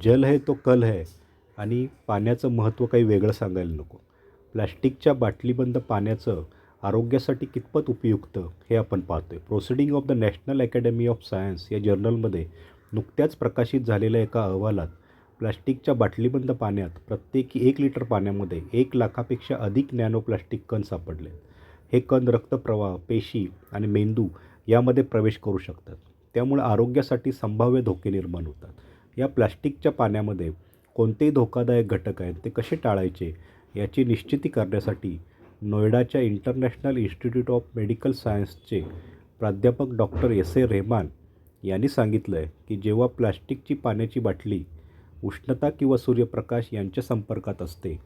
जल है तो कल है आणि पाण्याचं महत्त्व काही वेगळं सांगायला नको. प्लॅस्टिकच्या बाटलीबंद पाण्याचं आरोग्यासाठी कितपत उपयुक्त हे आपण पाहतो आहे proceeding of the National Academy of Science या जर्नलमध्ये नुकत्याच प्रकाशित झालेल्या एका अहवालात प्लॅस्टिकच्या बाटलीबंद पाण्यात प्रत्येकी एक लिटर पाण्यामध्ये एक लाखापेक्षा अधिक नॅनो प्लॅस्टिक कण सापडले. हे कण रक्तप्रवाह पेशी आणि मेंदू यामध्ये प्रवेश करू शकतात. त्यामुळे आरोग्यासाठी संभाव्य धोके निर्माण होतात. या प्लास्टिकच्या पाण्यामध्ये कोणतेही धोकादायक घटक आहेत ते कसे टाळायचे याची निश्चिती करण्यासाठी नोएडाच्या इंटरनॅशनल इन्स्टिट्यूट ऑफ मेडिकल सायन्सचे प्राध्यापक डॉक्टर एस ए रेहमान यांनी सांगितलं आहे की जेव्हा प्लास्टिकची पाण्याची बाटली उष्णता किंवा सूर्यप्रकाश यांच्या संपर्कात असते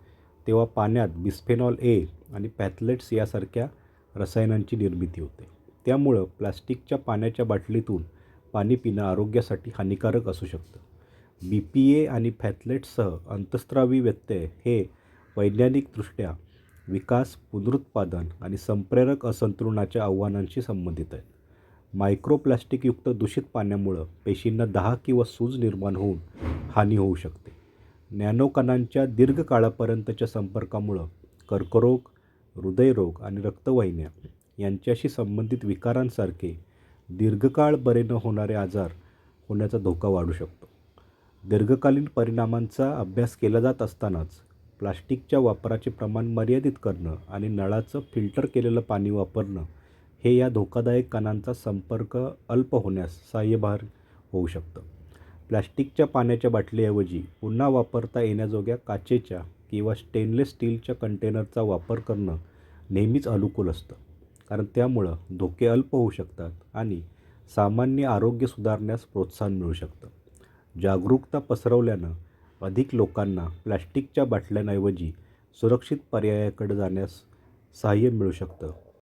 तेव्हा पाण्यात बिस्फेनॉल ए आणि पॅथलेट्स यासारख्या रसायनांची निर्मिती होते. त्यामुळं प्लॅस्टिकच्या पाण्याच्या बाटलीतून पाणी पिणं आरोग्यासाठी हानिकारक असू शकतं. बी पी ए आणि फॅथलेटसह अंतस्त्रावी व्यत्यय हे वैज्ञानिकदृष्ट्या विकास पुनरुत्पादन आणि संप्रेरक असंतुलनाच्या आव्हानांशी संबंधित आहेत मायक्रोप्लॅस्टिकयुक्त दूषित पाण्यामुळं पेशींना दहा किंवा सूज निर्माण होऊन हानी होऊ शकते. नॅनो कणांच्या दीर्घकाळापर्यंतच्या संपर्कामुळं कर्करोग हृदयरोग आणि रक्तवाहिन्या यांच्याशी संबंधित विकारांसारखे दीर्घकाळ बरे न होणारे आजार होण्याचा धोका वाढू शकतो. दीर्घकालीन परिणामांचा अभ्यास केला जात असतानाच प्लास्टिकच्या वापराचे प्रमाण मर्यादित करणं आणि नळाचं फिल्टर केलेलं पाणी वापरणं हे या धोकादायक कणांचा संपर्क अल्प होण्यास सहाय्यभार होऊ शकतं. प्लॅस्टिकच्या पाण्याच्या बाटलीऐवजी पुन्हा वापरता येण्याजोग्या काचेच्या किंवा स्टेनलेस स्टीलच्या कंटेनरचा वापर करणं नेहमीच अनुकूल असतं. कारण त्यामुळं धोके अल्प होऊ शकतात आणि सामान्य आरोग्य सुधारण्यास प्रोत्साहन मिळू शकतं. जागरूकता पसरवल्यानं अधिक लोकांना प्लॅस्टिकच्या बाटल्यांऐवजी सुरक्षित पर्यायाकडे जाण्यास सहाय्य मिळू शकतं.